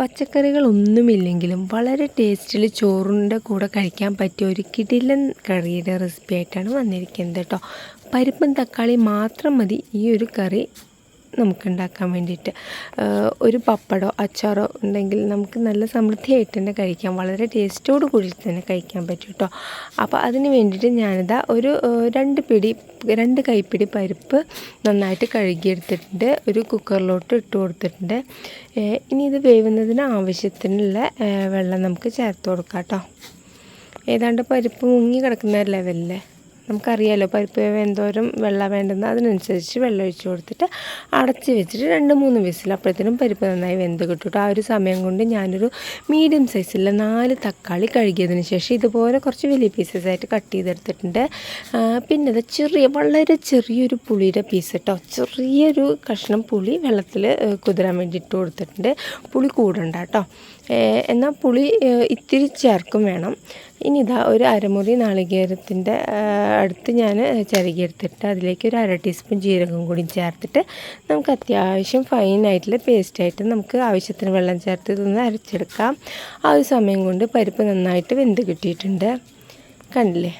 പച്ചക്കറികളൊന്നുമില്ലെങ്കിലും വളരെ ടേസ്റ്റിൽ ചോറിന്റെ കൂടെ കഴിക്കാൻ പറ്റിയ ഒരു കിടിലൻ കറിയുടെ റെസിപ്പി ആയിട്ടാണ് വന്നിരിക്കുന്നത് കേട്ടോ പരിപ്പും തക്കാളി മാത്രം മതി ഈ ഒരു കറി. നമുക്ക് ഉണ്ടാക്കാൻ വേണ്ടിയിട്ട് ഒരു പപ്പടോ അച്ചാറോ ഉണ്ടെങ്കിൽ നമുക്ക് നല്ല സമൃദ്ധിയായിട്ട് തന്നെ കഴിക്കാം. വളരെ ടേസ്റ്റോട് കൂടി തന്നെ കഴിക്കാൻ പറ്റും കേട്ടോ അപ്പോൾ അതിന് വേണ്ടിയിട്ട് ഞാനിതാ ഒരു രണ്ട് പിടി രണ്ട് കൈപ്പിടി പരിപ്പ് നന്നായിട്ട് കഴുകിയെടുത്തിട്ടുണ്ട്. ഒരു കുക്കറിലോട്ട് ഇട്ട് കൊടുത്തിട്ടുണ്ട്. ഇനി ഇത് വേവുന്നതിന് ആവശ്യത്തിനുള്ള വെള്ളം നമുക്ക് ചേർത്ത് കൊടുക്കാം കേട്ടോ ഏതാണ്ട് പരിപ്പ് മുങ്ങി കിടക്കുന്ന ലെവലിലെ നമുക്കറിയാലോ പരിപ്പ് എന്തോരം വെള്ളം വേണ്ടെന്ന് അതിനനുസരിച്ച് വെള്ളം ഒഴിച്ച് കൊടുത്തിട്ട് അടച്ച് വെച്ചിട്ട് രണ്ട് മൂന്ന് വിസിൽ അപ്പോഴത്തേനും പരിപ്പ് നന്നായി വെന്ത് കിട്ടും ആ ഒരു സമയം കൊണ്ട് ഞാനൊരു മീഡിയം സൈസിലുള്ള നാല് തക്കാളി കഴുകിയതിന് ശേഷം ഇതുപോലെ കുറച്ച് വലിയ പീസസ് ആയിട്ട് കട്ട് ചെയ്തെടുത്തിട്ടുണ്ട്. പിന്നെ അത് ചെറിയ വളരെ ചെറിയൊരു പുളിയുടെ പീസ് കേട്ടോ ചെറിയൊരു കഷ്ണം പുളി വെള്ളത്തിൽ കുതിരാൻ വേണ്ടി ഇട്ട് കൊടുത്തിട്ടുണ്ട്. പുളി കൂടണ്ട കേട്ടോ. എന്നാൽ പുളി ഇത്തിരി ചേർക്കും വേണം. ഇനി ഇതാ ഒരു അരമുറി നാളികേരത്തിന്റെ അടുത്ത് ഞാൻ ചിരകിയെടുത്തിട്ട് അതിലേക്ക് ഒരു അര ടീസ്പൂൺ ജീരകം കൂടി ചേർത്തിട്ട് നമുക്ക് അത്യാവശ്യം ഫൈനായിട്ടുള്ള പേസ്റ്റായിട്ട് നമുക്ക് ആവശ്യത്തിന് വെള്ളം ചേർത്ത് ഇതൊന്ന് അരച്ചെടുക്കാം. ആ ഒരു സമയം കൊണ്ട് പരിപ്പ് നന്നായിട്ട് വെന്ത് കിട്ടിയിട്ടുണ്ട്. കണ്ടില്ലേ?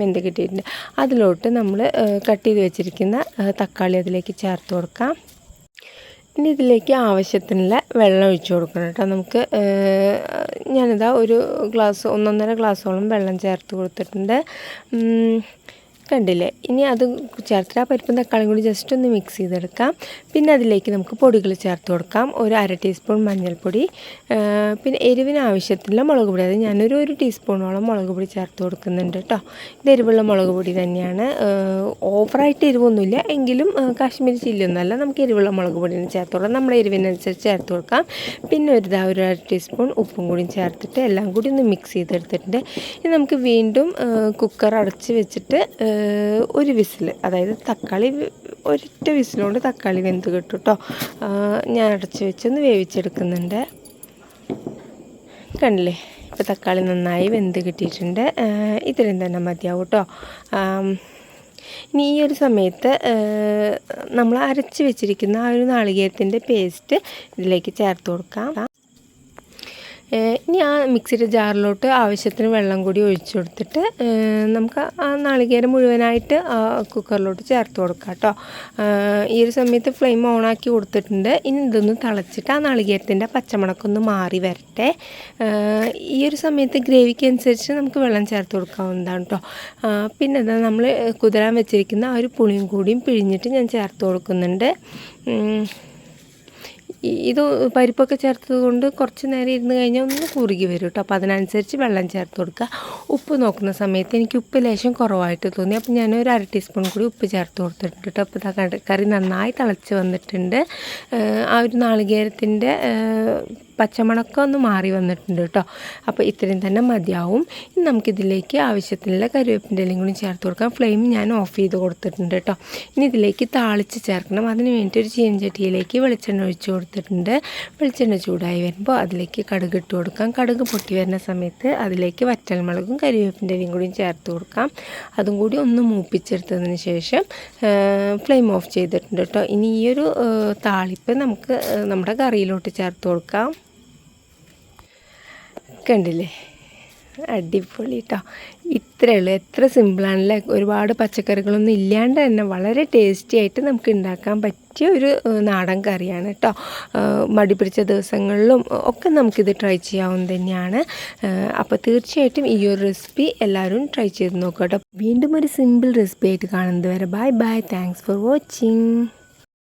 വെന്ത് കിട്ടിയിട്ടുണ്ട്. അതിലോട്ട് നമ്മൾ കട്ട് ചെയ്ത് വെച്ചിരിക്കുന്ന തക്കാളി അതിലേക്ക് ചേർത്ത് കൊടുക്കാം. ഇനി ഇതിലേക്ക് ആവശ്യത്തിനുള്ള വെള്ളം ഒഴിച്ചു കൊടുക്കണം കേട്ടോ. നമുക്ക് ഞാനിതാ ഒരു ഗ്ലാസ് ഒന്നൊന്നര ഗ്ലാസ്സോളം വെള്ളം ചേർത്ത് കൊടുത്തിട്ടുണ്ട്. കണ്ടില്ലേ? ഇനി അത് ചേർത്തിട്ട് ആ പരിപ്പും തക്കാളിയും കൂടി ജസ്റ്റ് ഒന്ന് മിക്സ് ചെയ്തെടുക്കാം. പിന്നെ അതിലേക്ക് നമുക്ക് പൊടികൾ ചേർത്ത് കൊടുക്കാം. ഒരു അര ടീസ്പൂൺ മഞ്ഞൾപ്പൊടി പിന്നെ എരിവിന് ആവശ്യത്തിലുള്ള മുളക് പൊടി. അത് ഞാനൊരു ഒരു ടീസ്പൂണോളം മുളക് പൊടി ചേർത്ത് കൊടുക്കുന്നുണ്ട് കേട്ടോ. ഇത് എരിവുള്ള മുളക് പൊടി തന്നെയാണ്. ഓവറായിട്ട് എരിവൊന്നുമില്ല. എങ്കിലും കാശ്മീരി ചില്ലൊന്നുമല്ല നമുക്ക് എരിവുള്ള മുളക് പൊടി ചേർത്ത് കൊടുക്കാം. നമ്മുടെ എരിവിനനുസരിച്ച് ചേർത്ത് കൊടുക്കാം. പിന്നെ ഒരു ഇതാ ഒരു അര ടീസ്പൂൺ ഉപ്പും കൂടി ചേർത്തിട്ട് എല്ലാം കൂടി ഒന്ന് മിക്സ് ചെയ്തെടുത്തിട്ടുണ്ട്. ഇനി നമുക്ക് വീണ്ടും കുക്കർ അടച്ച് വെച്ചിട്ട് ഒരു വിസിൽ അതായത് തക്കാളി ഒരൊറ്റ വിസിലുകൊണ്ട് തക്കാളി വെന്ത് കിട്ടും കേട്ടോ ഞാൻ അടച്ചു വെച്ചൊന്ന് വേവിച്ചെടുക്കുന്നുണ്ട്. കണ്ടില്ലേ? ഇപ്പോൾ തക്കാളി നന്നായി വെന്ത് കിട്ടിയിട്ടുണ്ട്. ഇത്രയും തന്നെ മതിയാവും കേട്ടോ ഇനി ഈ ഒരു സമയത്ത് നമ്മൾ അരച്ച് വെച്ചിരിക്കുന്ന ആ ഒരു നാളികേരത്തിന്റെ പേസ്റ്റ് ഇതിലേക്ക് ചേർത്ത് കൊടുക്കാം. ഇനി ആ മിക്സിയുടെ ജാറിലോട്ട് ആവശ്യത്തിന് വെള്ളം കൂടി ഒഴിച്ചു കൊടുത്തിട്ട് നമുക്ക് ആ നാളികേരം മുഴുവനായിട്ട് കുക്കറിലോട്ട് ചേർത്ത് കൊടുക്കാം കേട്ടോ. ഈ ഒരു സമയത്ത് ഫ്ലെയിം ഓണാക്കി കൊടുത്തിട്ടുണ്ട്. ഇനി ഇതൊന്ന് തിളച്ചിട്ട് ആ നാളികേരത്തിന്റെ പച്ചമുളക്കൊന്ന് മാറി വരട്ടെ. ഈ ഒരു സമയത്ത് ഗ്രേവിക്ക് അനുസരിച്ച് നമുക്ക് വെള്ളം ചേർത്ത് കൊടുക്കാവുന്നതാണ് കേട്ടോ. പിന്നെ എന്താ നമ്മൾ കുതിരാൻ വെച്ചിരിക്കുന്ന ആ ഒരു പുളിയും കൂടിയും പിഴിഞ്ഞിട്ട് ഞാൻ ചേർത്ത് കൊടുക്കുന്നുണ്ട്. ഇത് പരിപ്പൊക്കെ ചേർത്തത് കൊണ്ട് കുറച്ച് നേരം ഇരുന്ന് കഴിഞ്ഞാൽ ഒന്ന് കുറുകി വരും കേട്ടോ. അപ്പോൾ അതിനനുസരിച്ച് വെള്ളം ചേർത്ത് കൊടുക്കുക ഉപ്പ് നോക്കുന്ന സമയത്ത് എനിക്ക് ഉപ്പ് ലേശം കുറവായിട്ട് തോന്നി. അപ്പോൾ ഞാൻ ഒരു അര ടീസ്പൂൺ കൂടി ഉപ്പ് ചേർത്ത് കൊടുത്തിട്ടുണ്ട് കേട്ടോ. അപ്പോൾ കറി നന്നായി തിളച്ച് വന്നിട്ടുണ്ട്. ആ ഒരു നാളികേരത്തിന്റെ പച്ചമണക്കം ഒന്ന് മാറി വന്നിട്ടുണ്ട് കേട്ടോ. അപ്പോൾ ഇത്രയും തന്നെ മതിയാവും. ഇനി നമുക്കിതിലേക്ക് ആവശ്യത്തിനുള്ള കരുവേപ്പിന്റെ ഇലയും കൂടി ചേർത്ത് കൊടുക്കാം. ഫ്ലെയിം ഞാൻ ഓഫ് ചെയ്ത് കൊടുത്തിട്ടുണ്ട് കേട്ടോ. ഇനി ഇതിലേക്ക് താളിച്ച് ചേർക്കണം. അതിന് വേണ്ടി ഒരു ചീനച്ചട്ടിയിലേക്ക് വെളിച്ചെണ്ണ ഒഴിച്ച് കൊടുത്തിട്ടുണ്ട്. വെളിച്ചെണ്ണ ചൂടായി വരുമ്പോൾ അതിലേക്ക് കടുക് ഇട്ട് കൊടുക്കാം. കടുക് പൊട്ടി വരുന്ന സമയത്ത് അതിലേക്ക് വറ്റൽമുളകും കരുവേപ്പിന്റെ ഇലയും കൂടിയും ചേർത്ത് കൊടുക്കാം. അതും കൂടി ഒന്ന് മൂപ്പിച്ചെടുത്തതിന് ശേഷം ഫ്ലെയിം ഓഫ് ചെയ്തിട്ടുണ്ട് കേട്ടോ. ഇനി ഈ ഒരു താളിപ്പ് നമുക്ക് നമ്മുടെ കറിയിലോട്ട് ചേർത്ത് കൊടുക്കാം. കണ്ടില്ലേ? അടിപൊളി കേട്ടോ ഇത്രയേ ഉള്ളൂ. എത്ര സിമ്പിളാണല്ലേ ഒരുപാട് പച്ചക്കറികളൊന്നും ഇല്ലാണ്ട് തന്നെ വളരെ ടേസ്റ്റി ആയിട്ട് നമുക്ക് ഉണ്ടാക്കാൻ പറ്റിയ ഒരു നാടൻ കറിയാണ് കേട്ടോ മടി പിടിച്ച ദിവസങ്ങളിലും ഒക്കെ നമുക്കിത് ട്രൈ ചെയ്യാവുന്ന തന്നെയാണ്. അപ്പോൾ തീർച്ചയായിട്ടും ഈ ഒരു റെസിപ്പി എല്ലാവരും ട്രൈ ചെയ്ത് നോക്കാം കേട്ടോ വീണ്ടും ഒരു സിമ്പിൾ റെസിപ്പി ആയിട്ട് കാണുന്നത് വരെ. Bye bye thanks for watching